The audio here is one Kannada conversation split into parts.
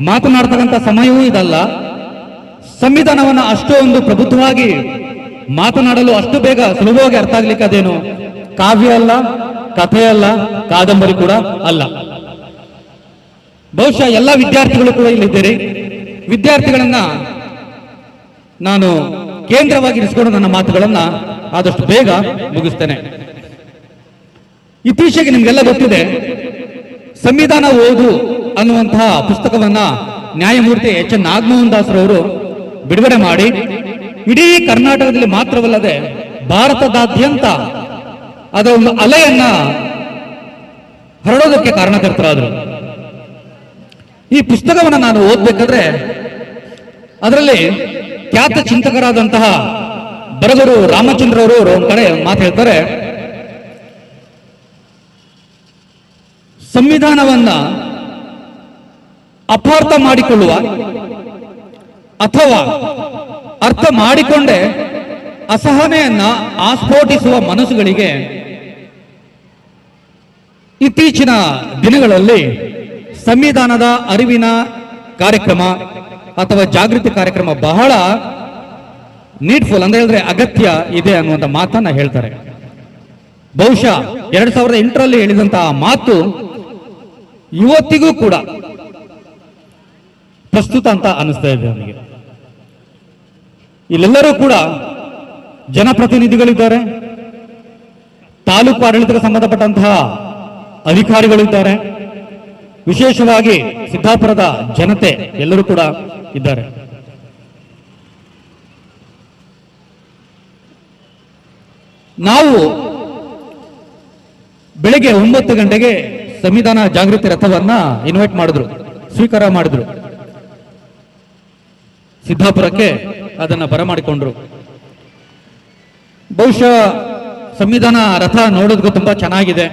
ಮಾತನಾಡ್ತಕ್ಕಂಥ ಸಮಯವೂ ಇದಲ್ಲ. ಸಂವಿಧಾನವನ್ನ ಒಂದು ಪ್ರಬುದ್ಧವಾಗಿ ಮಾತನಾಡಲು ಅಷ್ಟು ಬೇಗ ಸುಲಭವಾಗಿ ಅರ್ಥ ಆಗ್ಲಿಕ್ಕೆ ಅದೇನು? ಕಾವ್ಯ ಅಲ್ಲ, ಕಥೆ ಅಲ್ಲ, ಕಾದಂಬರಿ ಕೂಡ ಅಲ್ಲ. ಬಹುಶಃ ಎಲ್ಲ ವಿದ್ಯಾರ್ಥಿಗಳು ಕೂಡ ಇಲ್ಲಿದ್ದೀರಿ ವಿದ್ಯಾರ್ಥಿಗಳನ್ನ ನಾನು ಕೇಂದ್ರವಾಗಿ ಇರಿಸಿಕೊಂಡು ನನ್ನ ಮಾತುಗಳನ್ನ ಆದಷ್ಟು ಬೇಗ ಮುಗಿಸ್ತೇನೆ. ಇತ್ತೀಚೆಗೆ ನಿಮ್ಗೆಲ್ಲ ಗೊತ್ತಿದೆ, ಸಂವಿಧಾನ ಓದು ಅನ್ನುವಂತಹ ಪುಸ್ತಕವನ್ನ ನ್ಯಾಯಮೂರ್ತಿ ಎಚ್ ಎನ್ ನಾಗಮೋಹನ್ ದಾಸರವರು ಬಿಡುಗಡೆ ಮಾಡಿ. ಇಡೀ ಕರ್ನಾಟಕದಲ್ಲಿ ಮಾತ್ರವಲ್ಲದೆ ಭಾರತದಾದ್ಯಂತ ಅದರ ಒಂದು ಅಲೆಯನ್ನ ಹರಡೋದಕ್ಕೆ ಕಾರಣಕರ್ತರಾದರು. ಈ ಪುಸ್ತಕವನ್ನು ನಾನು ಓದ್ಬೇಕಾದ್ರೆ ಅದರಲ್ಲಿ ಖ್ಯಾತ ಚಿಂತಕರಾದಂತಹ ಬರಗರು ರಾಮಚಂದ್ರ ಅವರು ಒಂದು ಕಡೆ ಮಾತು ಹೇಳ್ತಾರೆ. ಸಂವಿಧಾನವನ್ನ ಅಪಾರ್ಥ ಮಾಡಿಕೊಳ್ಳುವ ಅಥವಾ ಅರ್ಥ ಮಾಡಿಕೊಂಡೇ ಅಸಹನೆಯನ್ನ ಆಸ್ಫೋಟಿಸುವ ಮನಸ್ಸುಗಳಿಗೆ ಇತ್ತೀಚಿನ ದಿನಗಳಲ್ಲಿ ಸಂವಿಧಾನದ ಅರಿವಿನ ಕಾರ್ಯಕ್ರಮ ಅಥವಾ ಜಾಗೃತಿ ಕಾರ್ಯಕ್ರಮ ಬಹಳ ನೀಡ್ಫುಲ್ ಅಂದ್ರೆ ಹೇಳಿದ್ರೆ ಅಗತ್ಯ ಇದೆ ಅನ್ನುವಂಥ ಮಾತನ್ನ ಹೇಳ್ತಾರೆ. ಬಹುಶಃ ಎರಡ್ ಸಾವಿರದ ಎಂಟರಲ್ಲಿ ಹೇಳಿದಂತಹ ಮಾತು ಇವತ್ತಿಗೂ ಕೂಡ ಪ್ರಸ್ತುತ ಅಂತ ಅನಿಸ್ತಾ ಇದೆ ನನಗೆ ಇಲ್ಲೆಲ್ಲರೂ ಕೂಡ ಜನಪ್ರತಿನಿಧಿಗಳಿದ್ದಾರೆ. ತಾಲೂಕು ಆಡಳಿತಕ್ಕೆ ಸಂಬಂಧಪಟ್ಟಂತಹ ಅಧಿಕಾರಿಗಳಿದ್ದಾರೆ. ವಿಶೇಷವಾಗಿ ಸಿದ್ದಾಪುರದ ಜನತೆ ಎಲ್ಲರೂ ಕೂಡ ಇದ್ದಾರೆ. ನಾವು ಬೆಳಿಗ್ಗೆ ಒಂಬತ್ತು ಗಂಟೆಗೆ ಸಂವಿಧಾನ ಜಾಗೃತಿ ರಥವನ್ನ ಇನ್ವೈಟ್ ಮಾಡಿದ್ರು, ಸ್ವೀಕಾರ ಮಾಡಿದ್ರು. ಸಿದ್ದಾಪುರಕ್ಕೆ ಅದನ್ನು ಬರಮಾಡಿಕೊಂಡ್ರು. ಬಹುಶಃ ಸಂವಿಧಾನ ರಥ ನೋಡೋದಕ್ಕೂ ತುಂಬಾ ಚೆನ್ನಾಗಿದೆ.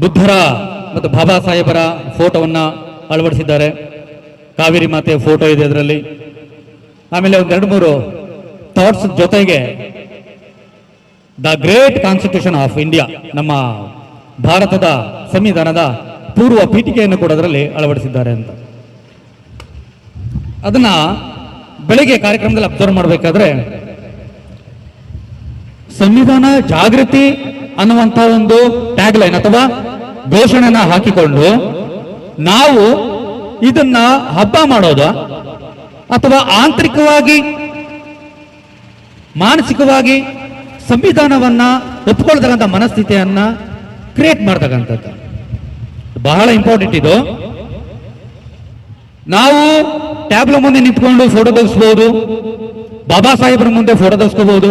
ಬುದ್ಧರ ಮತ್ತು ಬಾಬಾ ಸಾಹೇಬರ ಫೋಟೋವನ್ನು ಅಳವಡಿಸಿದ್ದಾರೆ. ಕಾವೇರಿ ಮಾತೆಯ ಫೋಟೋ ಇದೆ ಅದರಲ್ಲಿ. ಆಮೇಲೆ ಒಂದೆರಡು ಮೂರು ಥಾಟ್ಸ್ ಜೊತೆಗೆ the great constitution of India, ನಮ್ಮ ಭಾರತದ ಸಂವಿಧಾನದ ಪೂರ್ವ ಪೀಠಿಕೆಯನ್ನು ಕೂಡ ಅದರಲ್ಲಿ ಅಳವಡಿಸಿದ್ದಾರೆ ಅಂತ. ಅದನ್ನ ಬೆಳಿಗ್ಗೆ ಕಾರ್ಯಕ್ರಮದಲ್ಲಿ ಅಬ್ಸರ್ವ್ ಮಾಡಬೇಕಾದ್ರೆ ಸಂವಿಧಾನ ಜಾಗೃತಿ ಅನ್ನುವಂತ ಒಂದು ಟ್ಯಾಗ್ ಲೈನ್ ಅಥವಾ ಘೋಷಣೆನ ಹಾಕಿಕೊಂಡು ನಾವು ಇದನ್ನ ಹಬ್ಬ ಮಾಡೋದ ಅಥವಾ ಆಂತರಿಕವಾಗಿ, ಮಾನಸಿಕವಾಗಿ ಸಂವಿಧಾನವನ್ನ ಒಪ್ಕೊಳ್ತಕ್ಕಂಥ ಮನಸ್ಥಿತಿಯನ್ನ ಕ್ರಿಯೇಟ್ ಮಾಡ್ತಕ್ಕಂಥದ್ದು. ಬಹಳ ಇಂಪಾರ್ಟೆಂಟ್ ಇದು. ನಾವು ಟ್ಯಾಬ್ಲ ಮುಂದೆ ನಿಂತ್ಕೊಂಡು ಫೋಟೋ ತೆಗೆಸ್ಬೋದು, ಬಾಬಾ ಸಾಹೇಬ್ರ ಮುಂದೆ ಫೋಟೋ ತೆಗೆಸ್ಕೋಬಹುದು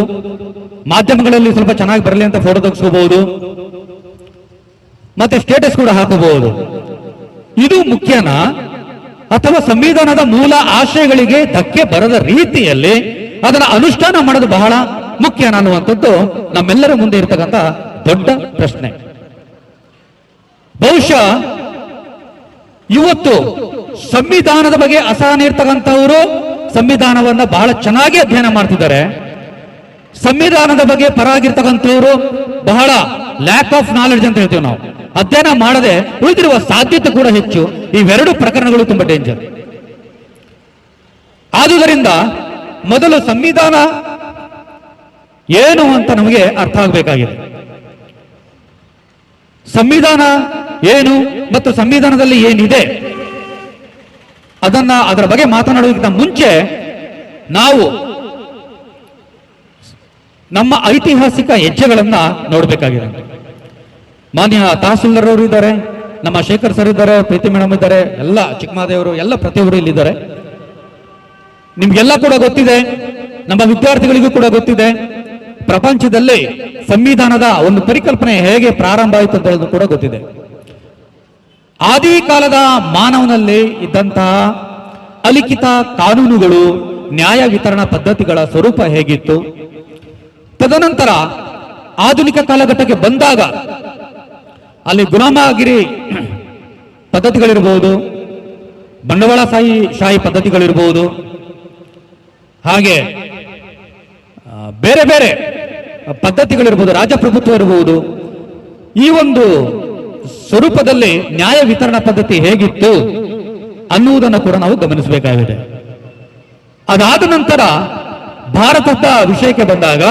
ಮಾಧ್ಯಮಗಳಲ್ಲಿ ಸ್ವಲ್ಪ ಚೆನ್ನಾಗಿ ಬರಲಿ ಅಂತ ಫೋಟೋ ತೆಗೆಸ್ಕೋಬಹುದು ಮತ್ತೆ ಸ್ಟೇಟಸ್ ಕೂಡ ಹಾಕಬಹುದು ಇದು ಮುಖ್ಯನಾ? ಅಥವಾ ಸಂವಿಧಾನದ ಮೂಲ ಆಶಯಗಳಿಗೆ ಧಕ್ಕೆ ಬರದ ರೀತಿಯಲ್ಲಿ ಅದರ ಅನುಷ್ಠಾನ ಮಾಡೋದು ಬಹಳ ಮುಖ್ಯನಾ ಅನ್ನುವಂಥದ್ದು ನಮ್ಮೆಲ್ಲರ ಮುಂದೆ ಇರತಕ್ಕಂಥ ದೊಡ್ಡ ಪ್ರಶ್ನೆ. ಬಹುಶಃ ಇವತ್ತು ಸಂವಿಧಾನದ ಬಗ್ಗೆ ಅಸಹನೆ ಇರ್ತಕ್ಕಂಥವರು ಸಂವಿಧಾನವನ್ನ ಬಹಳ ಚೆನ್ನಾಗಿ ಅಧ್ಯಯನ ಮಾಡ್ತಿದ್ದಾರೆ. ಸಂವಿಧಾನದ ಬಗ್ಗೆ ಪರಾಗಿರ್ತಕ್ಕಂಥವ್ರು ಬಹಳ ಲ್ಯಾಕ್ ಆಫ್ ನಾಲೆಡ್ಜ್ ಅಂತ ಹೇಳ್ತೀವಿ ನಾವು. ಅಧ್ಯಯನ ಮಾಡದೆ ಉಳಿದಿರುವ ಸಾಧ್ಯತೆ ಕೂಡ ಹೆಚ್ಚು. ಇವೆರಡು ಪ್ರಕರಣಗಳು ತುಂಬಾ ಡೇಂಜರ್ ಆದುದರಿಂದ ಮೊದಲು ಸಂವಿಧಾನ ಏನು ಅಂತ ನಮಗೆ ಅರ್ಥ ಆಗಬೇಕಾಗಿದೆ. ಸಂವಿಧಾನ ಏನು ಮತ್ತು ಸಂವಿಧಾನದಲ್ಲಿ ಏನಿದೆ? ಅದನ್ನ ಅದರ ಬಗ್ಗೆ ಮಾತನಾಡುವುದಕ್ಕಿಂತ ಮುಂಚೆ ನಾವು ನಮ್ಮ ಐತಿಹಾಸಿಕ ಹೆಜ್ಜೆಗಳನ್ನ ನೋಡಬೇಕಾಗಿದೆ. ಮಾನ್ಯ ತಹಸೀಲ್ದಾರ್ ಅವರು ಇದ್ದಾರೆ, ನಮ್ಮ ಶೇಖರ್ ಸರ್ ಇದ್ದಾರೆ, ಪ್ರೀತಿ ಮೇಡಮ್ ಇದ್ದಾರೆ, ಎಲ್ಲ ಚಿಕ್ಕಮಾದೇವರು, ಎಲ್ಲ ಪ್ರತಿಯೊಬ್ಬರು ಇಲ್ಲಿದ್ದಾರೆ. ನಿಮ್ಗೆಲ್ಲ ಕೂಡ ಗೊತ್ತಿದೆ, ನಮ್ಮ ವಿದ್ಯಾರ್ಥಿಗಳಿಗೂ ಕೂಡ ಗೊತ್ತಿದೆ, ಪ್ರಪಂಚದಲ್ಲಿ ಸಂವಿಧಾನದ ಒಂದು ಪರಿಕಲ್ಪನೆ ಹೇಗೆ ಪ್ರಾರಂಭ ಆಯಿತು ಅಂತ ಹೇಳೋದು ಕೂಡ ಗೊತ್ತಿದೆ. ಆದಿ ಕಾಲದ ಮಾನವನಲ್ಲಿ ಇದ್ದಂತಹ ಅಲಿಖಿತ ಕಾನೂನುಗಳು, ನ್ಯಾಯ ವಿತರಣಾ ಪದ್ಧತಿಗಳ ಸ್ವರೂಪ ಹೇಗಿತ್ತು? ತದನಂತರ ಆಧುನಿಕ ಕಾಲಘಟ್ಟಕ್ಕೆ ಬಂದಾಗ ಅಲ್ಲಿ ಗುಲಾಮಗಿರಿ ಪದ್ಧತಿಗಳಿರಬಹುದು ಬಂಡವಾಳಶಾಹಿ ಶಾಹಿ ಪದ್ಧತಿಗಳಿರಬಹುದು ಹಾಗೆ ಬೇರೆ ಬೇರೆ ಪದ್ಧತಿಗಳಿರ್ಬೋದು, ರಾಜಪ್ರಭುತ್ವ ಇರಬಹುದು ಈ ಒಂದು ಸ್ವರೂಪದಲ್ಲಿ ನ್ಯಾಯ ವಿತರಣಾ ಪದ್ಧತಿ ಹೇಗಿತ್ತು ಅನ್ನುವುದನ್ನು ಕೂಡ ನಾವು ಗಮನಿಸಬೇಕಾಗಿದೆ. ಅದಾದ ನಂತರ ಭಾರತದ ವಿಷಯಕ್ಕೆ ಬಂದಾಗ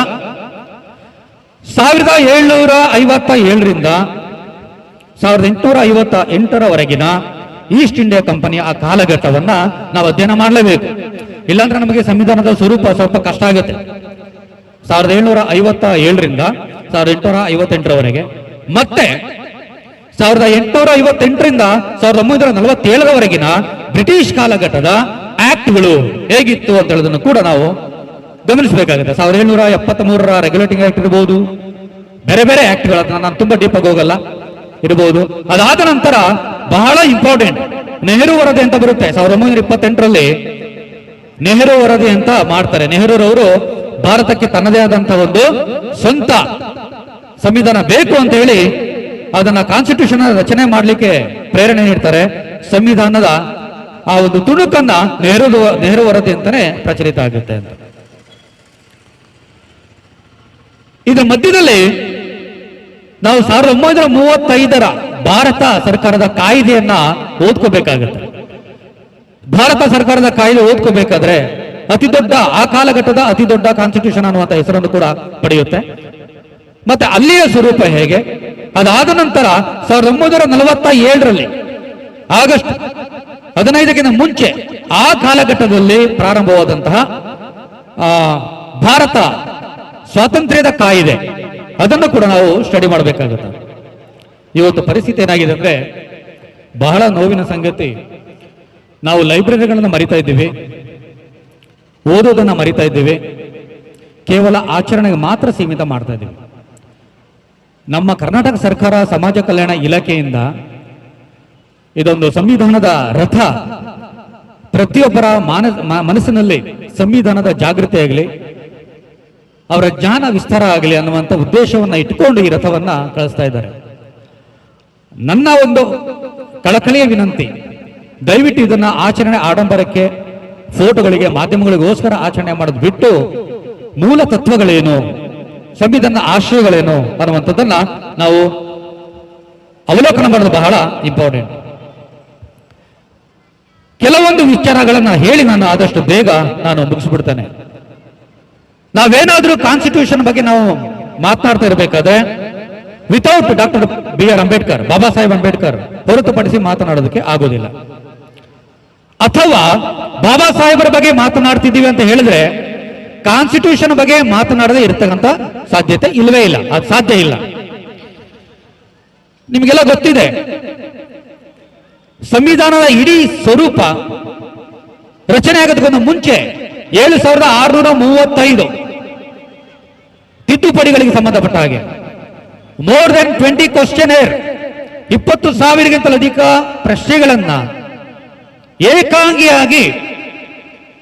ಸಾವಿರದ ಏಳ್ನೂರ ಐವತ್ತ ಏಳರಿಂದ ಸಾವಿರದ ಎಂಟುನೂರ ಐವತ್ತ ಎಂಟರವರೆಗಿನ ಈಸ್ಟ್ ಇಂಡಿಯಾ ಕಂಪನಿಯ ಆ ಕಾಲಘಟ್ಟವನ್ನ ನಾವು ಅಧ್ಯಯನ ಮಾಡಲೇಬೇಕು. ಇಲ್ಲಾಂದ್ರೆ ನಮಗೆ ಸಂವಿಧಾನದ ಸ್ವರೂಪ ಸ್ವಲ್ಪ ಕಷ್ಟ ಆಗುತ್ತೆ. ಸಾವಿರದ ಏಳ್ನೂರ ಐವತ್ತ ಏಳರಿಂದ ಸಾವಿರದ ಎಂಟುನೂರ ಐವತ್ತೆಂಟರವರೆಗೆ ಮತ್ತೆ ಸಾವಿರದ ಎಂಟುನೂರ ಐವತ್ತೆಂಟರಿಂದ ಸಾವಿರದ ಒಂಬೈನೂರ ನಲವತ್ತೇಳರವರೆಗಿನ ಬ್ರಿಟಿಷ್ ಕಾಲಘಟ್ಟದ ಆಕ್ಟ್ಗಳು ಹೇಗಿತ್ತು ಅಂತ ಹೇಳೋದನ್ನು ಕೂಡ ನಾವು ಗಮನಿಸಬೇಕಾಗುತ್ತೆ. ಸಾವಿರದ ಏಳ್ನೂರ ಎಪ್ಪತ್ತ್ ಮೂರರ ರೆಗ್ಯುಲೇಟಿಂಗ್ ಆಕ್ಟ್ ಇರಬಹುದು ಬೇರೆ ಬೇರೆ ಆಕ್ಟ್ಗಳನ್ನ ನಾನು ತುಂಬಾ ಡೀಪ್ ಆಗಿ ಹೋಗಲ್ಲ ಇರಬಹುದು ಅದಾದ ನಂತರ ಬಹಳ ಇಂಪಾರ್ಟೆಂಟ್ ನೆಹರು ವರದಿ ಅಂತ ಬರುತ್ತೆ. ಸಾವಿರದ ಒಂಬೈನೂರ ಇಪ್ಪತ್ತೆಂಟರಲ್ಲಿ ನೆಹರು ವರದಿ ಅಂತ ಮಾಡ್ತಾರೆ. ನೆಹರೂರವರು ಭಾರತಕ್ಕೆ ತನ್ನದೇ ಆದಂತಹ ಒಂದು ಸ್ವಂತ ಸಂವಿಧಾನ ಬೇಕು ಅಂತ ಹೇಳಿ ಅದನ್ನ ಕಾನ್ಸ್ಟಿಟ್ಯೂಷನ್ ರಚನೆ ಮಾಡಲಿಕ್ಕೆ ಪ್ರೇರಣೆ ನೀಡ್ತಾರೆ. ಸಂವಿಧಾನದ ಆ ಒಂದು ತುಣುಕನ್ನ ನೆಹರು ನೆಹರು ವರದಿ ಅಂತಾನೆ ಪ್ರಚಲಿತ ಆಗುತ್ತೆ ಅಂತ. ಇದರ ಮಧ್ಯದಲ್ಲಿ ನಾವು ಸಾವಿರದ ಒಂಬೈನೂರ ಮೂವತ್ತೈದರ ಭಾರತ ಸರ್ಕಾರದ ಕಾಯ್ದೆಯನ್ನ ಓದ್ಕೋಬೇಕಾಗತ್ತೆ. ಭಾರತ ಸರ್ಕಾರದ ಕಾಯ್ದೆ ಓದ್ಕೋಬೇಕಾದ್ರೆ ಅತಿ ದೊಡ್ಡ ಆ ಕಾಲಘಟ್ಟದ ಅತಿ ದೊಡ್ಡ ಕಾನ್ಸ್ಟಿಟ್ಯೂಷನ್ ಅನ್ನುವಂತ ಹೆಸರನ್ನು ಕೂಡ ಪಡೆಯುತ್ತೆ. ಮತ್ತೆ ಅಲ್ಲಿಯ ಸ್ವರೂಪ ಹೇಗೆ? ಅದಾದ ನಂತರ ಸಾವಿರದ ಒಂಬೈನೂರ ನಲವತ್ತ ಏಳರಲ್ಲಿ ಆಗಸ್ಟ್ ಹದಿನೈದಕ್ಕಿಂತ ಮುಂಚೆ ಆ ಕಾಲಘಟ್ಟದಲ್ಲಿ ಪ್ರಾರಂಭವಾದಂತಹ ಭಾರತ ಸ್ವಾತಂತ್ರ್ಯದ ಕಾಯಿದೆ. ಅದನ್ನು ಕೂಡ ನಾವು ಸ್ಟಡಿ ಮಾಡಬೇಕಾಗುತ್ತೆ. ಇವತ್ತು ಪರಿಸ್ಥಿತಿ ಏನಾಗಿದೆ ಅಂದ್ರೆ, ಬಹಳ ನೋವಿನ ಸಂಗತಿ. ನಾವು ಲೈಬ್ರರಿಗಳನ್ನು ಮರಿತಾ ಇದ್ದೀವಿ. ಓದೋದನ್ನು ಮರಿತಾ ಇದ್ದೀವಿ. ಕೇವಲ ಆಚರಣೆಗೆ ಮಾತ್ರ ಸೀಮಿತ ಮಾಡ್ತಾ ಇದ್ದೀವಿ. ನಮ್ಮ ಕರ್ನಾಟಕ ಸರ್ಕಾರ ಸಮಾಜ ಕಲ್ಯಾಣ ಇಲಾಖೆಯಿಂದ ಇದೊಂದು ಸಂವಿಧಾನದ ರಥ ಪ್ರತಿಯೊಬ್ಬರ ಮಾನ ಮನಸ್ಸಿನಲ್ಲಿ ಸಂವಿಧಾನದ ಜಾಗೃತಿ ಆಗಲಿ, ಅವರ ಜ್ಞಾನ ವಿಸ್ತಾರ ಆಗಲಿ ಅನ್ನುವಂಥ ಉದ್ದೇಶವನ್ನು ಇಟ್ಕೊಂಡು ಈ ರಥವನ್ನ ಕಳಿಸ್ತಾ ಇದ್ದಾರೆ. ನನ್ನ ಒಂದು ಕಳಕಳಿಯ ವಿನಂತಿ, ದಯವಿಟ್ಟು ಇದನ್ನ ಆಚರಣೆ ಆಡಂಬರಕ್ಕೆ, ಫೋಟೋಗಳಿಗೆ, ಮಾಧ್ಯಮಗಳಿಗೋಸ್ಕರ ಆಚರಣೆ ಮಾಡೋದು ಬಿಟ್ಟು ಮೂಲ ತತ್ವಗಳೇನು? ಸಂವಿಧಾನ ಆಶಯಗಳೇನು ಅನ್ನುವಂಥದ್ದನ್ನ ನಾವು ಅವಲೋಕನ ಮಾಡೋದು ಬಹಳ ಇಂಪಾರ್ಟೆಂಟ್ ಕೆಲವೊಂದು ವಿಚಾರಗಳನ್ನ ಹೇಳಿ ನಾನು ಆದಷ್ಟು ಬೇಗ ನಾನು ಮುಗಿಸ್ಬಿಡ್ತೇನೆ. ನಾವೇನಾದ್ರೂ ಕಾನ್ಸ್ಟಿಟ್ಯೂಷನ್ ಬಗ್ಗೆ ನಾವು ಮಾತನಾಡ್ತಾ ಇರಬೇಕಾದ್ರೆ without doctor B R Ambedkar, Baba Saheb Ambedkar ಹೊರತುಪಡಿಸಿ ಮಾತನಾಡೋದಕ್ಕೆ ಆಗೋದಿಲ್ಲ. ಅಥವಾ ಬಾಬಾ ಸಾಹೇಬರ ಬಗ್ಗೆ ಮಾತನಾಡ್ತಿದ್ದೀವಿ ಅಂತ ಹೇಳಿದ್ರೆ ಕಾನ್ಸ್ಟಿಟ್ಯೂಷನ್ ಬಗ್ಗೆ ಮಾತನಾಡದೆ ಇರತಕ್ಕಂತ ಸಾಧ್ಯತೆ ಇಲ್ಲವೇ ಇಲ್ಲ. ಅದು ಸಾಧ್ಯ ಇಲ್ಲ. ನಿಮಗೆಲ್ಲ ಗೊತ್ತಿದೆ. ಸಂವಿಧಾನದ ಇಡೀ ಸ್ವರೂಪ ರಚನೆ ಆಗೋದಕ್ಕೊಂದು ಮುಂಚೆ ಏಳು ಸಾವಿರದ ಆರುನೂರ ಮೂವತ್ತೈದು ತಿದ್ದುಪಡಿಗಳಿಗೆ ಸಂಬಂಧಪಟ್ಟ ಹಾಗೆ. ಮೋರ್ ದೆನ್ ಟ್ವೆಂಟಿ ಕ್ವಶನ್ ಇಪ್ಪತ್ತು ಸಾವಿರಗಿಂತಲೂ ಅಧಿಕ ಪ್ರಶ್ನೆಗಳನ್ನ ಏಕಾಂಗಿಯಾಗಿ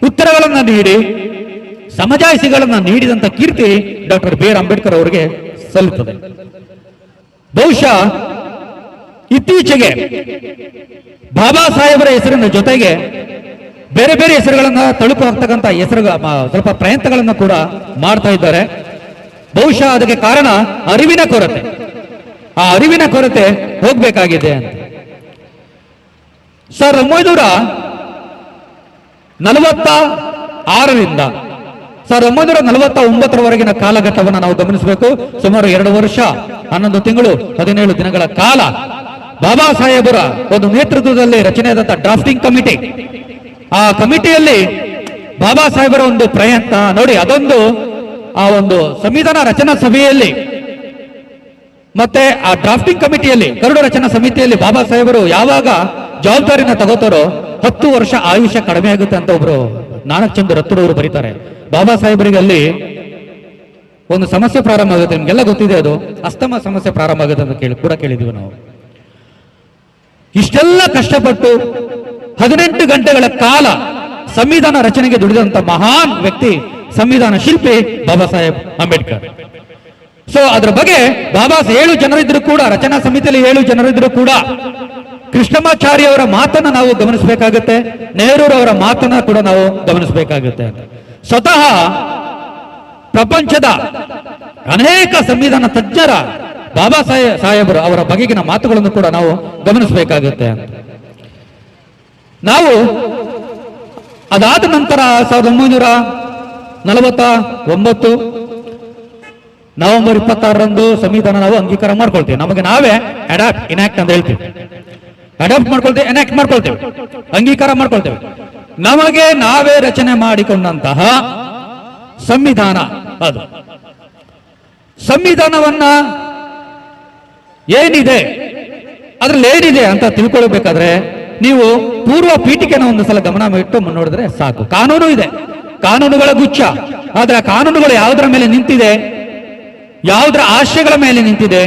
ಉತ್ತರಗಳನ್ನು ನೀಡಿ ಸಮಜಾಯಿಸಿಗಳನ್ನ ನೀಡಿದಂತ ಕೀರ್ತಿ ಡಾಕ್ಟರ್ ಬಿ ಆರ್ ಅಂಬೇಡ್ಕರ್ ಅವರಿಗೆ ಸಲ್ಲುತ್ತದೆ. ಬಹುಶಃ ಇತ್ತೀಚೆಗೆ ಬಾಬಾ ಸಾಹೇಬರ ಹೆಸರಿನ ಜೊತೆಗೆ ಬೇರೆ ಬೇರೆ ಹೆಸರುಗಳನ್ನ ತಳುಕು ಹಾಕ್ತಕ್ಕಂಥ ಹೆಸರು ಸ್ವಲ್ಪ ಪ್ರಯತ್ನಗಳನ್ನು ಕೂಡ ಮಾಡ್ತಾ ಇದ್ದಾರೆ. ಬಹುಶಃ ಅದಕ್ಕೆ ಕಾರಣ ಅರಿವಿನ ಕೊರತೆ. ಆ ಅರಿವಿನ ಕೊರತೆ ಹೋಗ್ಬೇಕಾಗಿದೆ ಅಂತ. ಸಾವಿರದ ಒಂಬೈನೂರ ನಲವತ್ತ ಆರರಿಂದ ಸಾವಿರದ ಒಂಬೈನೂರ ನಲವತ್ತ ಒಂಬತ್ತರವರೆಗಿನ ಕಾಲಘಟ್ಟವನ್ನು ನಾವು ಗಮನಿಸಬೇಕು. ಸುಮಾರು ಎರಡು ವರ್ಷ, ಹನ್ನೊಂದು ತಿಂಗಳು, ಹದಿನೇಳು ದಿನಗಳ ಕಾಲ ಬಾಬಾ ಸಾಹೇಬರ ಒಂದು ನೇತೃತ್ವದಲ್ಲಿ ರಚನೆಯಾದಂತಹ ಡ್ರಾಫ್ಟಿಂಗ್ ಕಮಿಟಿ. ಆ ಕಮಿಟಿಯಲ್ಲಿ ಬಾಬಾ ಸಾಹೇಬರ ಒಂದು ಪ್ರಯತ್ನ ನೋಡಿ, ಅದೊಂದು ಆ ಒಂದು ಸಂವಿಧಾನ ರಚನಾ ಸಭೆಯಲ್ಲಿ ಮತ್ತೆ ಆ ಡ್ರಾಫ್ಟಿಂಗ್ ಕಮಿಟಿಯಲ್ಲಿ ಕರಡು ರಚನಾ ಸಮಿತಿಯಲ್ಲಿ ಬಾಬಾ ಸಾಹೇಬರು ಯಾವಾಗ ಜವಾಬ್ದಾರಿನ ತಗೋತಾರೋ ಹತ್ತು ವರ್ಷ ಆಯುಷ್ಯ ಕಡಿಮೆ ಆಗುತ್ತೆ ಅಂತ ಒಬ್ರು ನಾನಕ್ ಚಂದ್ ರತ್ತುಡವರು ಬರೀತಾರೆ. ಬಾಬಾ ಸಾಹೇಬರಿಗೆ ಅಲ್ಲಿ ಒಂದು ಸಮಸ್ಯೆ ಪ್ರಾರಂಭ ಆಗುತ್ತೆ. ನಿಮ್ಗೆಲ್ಲ ಗೊತ್ತಿದೆ ಅದು? ಅಸ್ತಮ ಸಮಸ್ಯೆ ಪ್ರಾರಂಭ ಆಗುತ್ತೆ ಅಂತ ಕೇಳಿ, ಕೂಡ ಕೇಳಿದೀವಿ ನಾವು. ಇಷ್ಟೆಲ್ಲ ಕಷ್ಟಪಟ್ಟು ಹದಿನೆಂಟು ಗಂಟೆಗಳ ಕಾಲ ಸಂವಿಧಾನ ರಚನೆಗೆ ದುಡಿದಂತ ಮಹಾನ್ ವ್ಯಕ್ತಿ, ಸಂವಿಧಾನ ಶಿಲ್ಪಿ ಬಾಬಾ ಸಾಹೇಬ್ ಅಂಬೇಡ್ಕರ್. ಸೊ ಅದ್ರ ಬಗ್ಗೆ ಬಾಬಾ ಏಳು ಜನರಿದ್ರು ಕೂಡ, ರಚನಾ ಸಮಿತಿಯಲ್ಲಿ ಏಳು ಜನರಿದ್ರು ಕೂಡ ಕೃಷ್ಣಮಾಚಾರ್ಯ ಅವರ ಮಾತನ್ನ ನಾವು ಗಮನಿಸಬೇಕಾಗುತ್ತೆ ನೆಹರೂರವರ ಮಾತನ್ನ ಕೂಡ ನಾವು ಗಮನಿಸಬೇಕಾಗುತ್ತೆ. ಸ್ವತಃ ಪ್ರಪಂಚದ ಅನೇಕ ಸಂವಿಧಾನ ತಜ್ಞರ ಬಾಬಾ ಸಾಹೇಬ್ ಸಾಹೇಬರು ಅವರ ಬಗೆಗಿನ ಮಾತುಗಳನ್ನು ಕೂಡ ನಾವು ಗಮನಿಸಬೇಕಾಗುತ್ತೆ. ನಾವು ಅದಾದ ನಂತರ ಸಾವಿರದ ಒಂಬೈನೂರ ನಲವತ್ತ ಒಂಬತ್ತು ನವೆಂಬರ್ ಇಪ್ಪತ್ತಾರರಂದು ಸಂವಿಧಾನ ನಾವು ಅಂಗೀಕಾರ ಮಾಡ್ಕೊಳ್ತೀವಿ. ನಮಗೆ ನಾವೇ ಅಡಾಪ್ಟ್ ಇನ್ಯಾಕ್ಟ್ ಅಂತ ಹೇಳ್ತೀವಿ. ಅಡಾಪ್ಟ್ ಮಾಡ್ಕೊಳ್ತೇವೆ ಎನಾಕ್ಟ್ ಮಾಡ್ಕೊಳ್ತೇವೆ, ಅಂಗೀಕಾರ ಮಾಡ್ಕೊಳ್ತೇವೆ. ನಮಗೆ ನಾವೇ ರಚನೆ ಮಾಡಿಕೊಂಡಂತಹ ಸಂವಿಧಾನ ಅದು. ಸಂವಿಧಾನವನ್ನ ಏನಿದೆ, ಅದ್ರಲ್ಲಿ ಏನಿದೆ ಅಂತ ತಿಳ್ಕೊಳ್ಬೇಕಾದ್ರೆ ನೀವು ಪೂರ್ವ ಪೀಠಿಕೆನ ಒಂದು ಸಲ ಗಮನ ಇಟ್ಟು ನೋಡಿದ್ರೆ ಸಾಕು. ಕಾನೂನು ಇದೆ. ಕಾನೂನುಗಳ ಗುಚ್ಛ. ಆದ್ರೆ ಕಾನೂನುಗಳು ಯಾವುದರ ಮೇಲೆ ನಿಂತಿದೆ, ಯಾವುದರ ಆಶಯಗಳ ಮೇಲೆ ನಿಂತಿದೆ,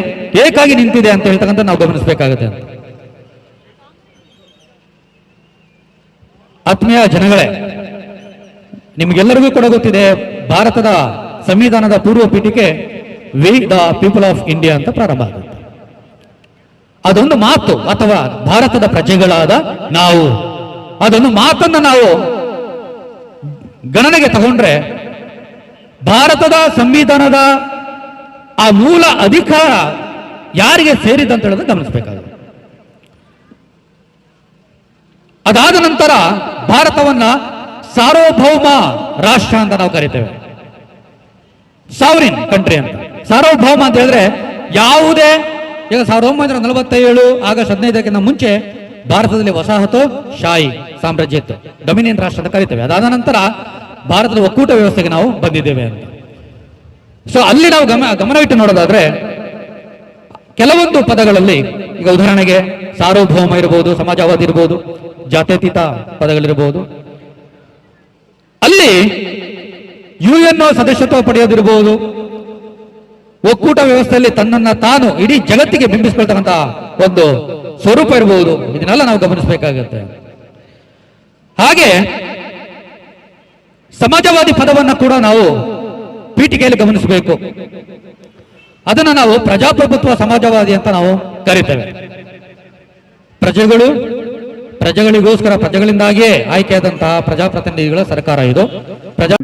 ಏಕಾಗಿ ನಿಂತಿದೆ ಅಂತ ಹೇಳ್ತಕ್ಕಂಥ ನಾವು ಗಮನಿಸಬೇಕಾಗುತ್ತೆ ಅಂತ. ಆತ್ಮೀಯ ಜನಗಳೇ, ನಿಮಗೆಲ್ಲರಿಗೂ ಕೂಡ ಗೊತ್ತಿದೆ, ಭಾರತದ ಸಂವಿಧಾನದ ಪೂರ್ವ ಪೀಠಿಕೆ we the people of India ಅಂತ ಪ್ರಾರಂಭ ಆಗುತ್ತೆ. ಅದೊಂದು ಮಾತು ಅಥವಾ ಭಾರತದ ಪ್ರಜೆಗಳಾದ ನಾವು, ಅದೊಂದು ಮಾತನ್ನು ನಾವು ಗಣನೆಗೆ ತಗೊಂಡ್ರೆ, ಭಾರತದ ಸಂವಿಧಾನದ ಆ ಮೂಲ ಅಧಿಕಾರ ಯಾರಿಗೆ ಸೇರಿದಂತ ಹೇಳೋದು ಗಮನಿಸಬೇಕಾಗುತ್ತೆ. ಅದಾದ ನಂತರ ಭಾರತವನ್ನ ಸಾರ್ವಭೌಮ ರಾಷ್ಟ್ರ ಅಂತ ನಾವು ಕರಿತೇವೆ. ಸಾವರಿನ್ ಕಂಟ್ರಿ ಅಂತ. ಸಾರ್ವಭೌಮ ಅಂತ ಹೇಳಿದ್ರೆ ಯಾವುದೇ, ಈಗ ಸಾವಿರದ ಒಂಬೈನೂರ ನಲವತ್ತೇಳು, ಆಗಸ್ಟ್ ಹದಿನೈದಕ್ಕಿಂತ ಮುಂಚೆ ಭಾರತದಲ್ಲಿ ವಸಾಹತು ಶಾಹಿ ಸಾಮ್ರಾಜ್ಯ ಇತ್ತು. ಡೊಮಿನಿಯನ್ ರಾಷ್ಟ್ರ ಅಂತ ಕರಿತೇವೆ. ಅದಾದ ನಂತರ ಭಾರತದ ಒಕ್ಕೂಟ ವ್ಯವಸ್ಥೆಗೆ ನಾವು ಬಂದಿದ್ದೇವೆ ಅಂತ. ಸೊ ಅಲ್ಲಿ ನಾವು ಗಮ, ಗಮನವಿಟ್ಟು ನೋಡೋದಾದ್ರೆ ಕೆಲವೊಂದು ಪದಗಳಲ್ಲಿ ಈಗ ಉದಾಹರಣೆಗೆ ಸಾರ್ವಭೌಮ ಇರಬಹುದು ಸಮಾಜವಾದಿ ಇರಬಹುದು ಜಾತ್ಯತೀತ ಪದಗಳಿರಬಹುದು ಅಲ್ಲಿ ಯು ಎನ್ ಸದಸ್ಯತ್ವ ಪಡೆಯೋದಿರಬಹುದು ಒಕ್ಕೂಟ ವ್ಯವಸ್ಥೆಯಲ್ಲಿ ತನ್ನನ್ನ ತಾನು ಇಡೀ ಜಗತ್ತಿಗೆ ಬಿಂಬಿಸ್ಕೊಳ್ತಕ್ಕಂತ ಒಂದು ಸ್ವರೂಪ ಇರಬಹುದು ಇದನ್ನೆಲ್ಲ ನಾವು ಗಮನಿಸಬೇಕಾಗುತ್ತೆ. ಹಾಗೆ ಸಮಾಜವಾದಿ ಪದವನ್ನ ಕೂಡ ನಾವು ಪೀಠಿಕೆಯಲ್ಲಿ ಗಮನಿಸಬೇಕು. ಅದನ್ನ ನಾವು ಪ್ರಜಾಪ್ರಭುತ್ವ ಸಮಾಜವಾದಿ ಅಂತ ನಾವು ಕರಿತೇವೆ. ಪ್ರಜೆಗಳು ಪ್ರಜೆಗಳಿಗೋಸ್ಕರ ಪ್ರಜೆಗಳಿಂದಾಗಿಯೇ ಆಯ್ಕೆಯಾದಂತಹ ಪ್ರಜಾಪ್ರತಿನಿಧಿಗಳ ಸರ್ಕಾರ ಇದು. ಪ್ರಜಾ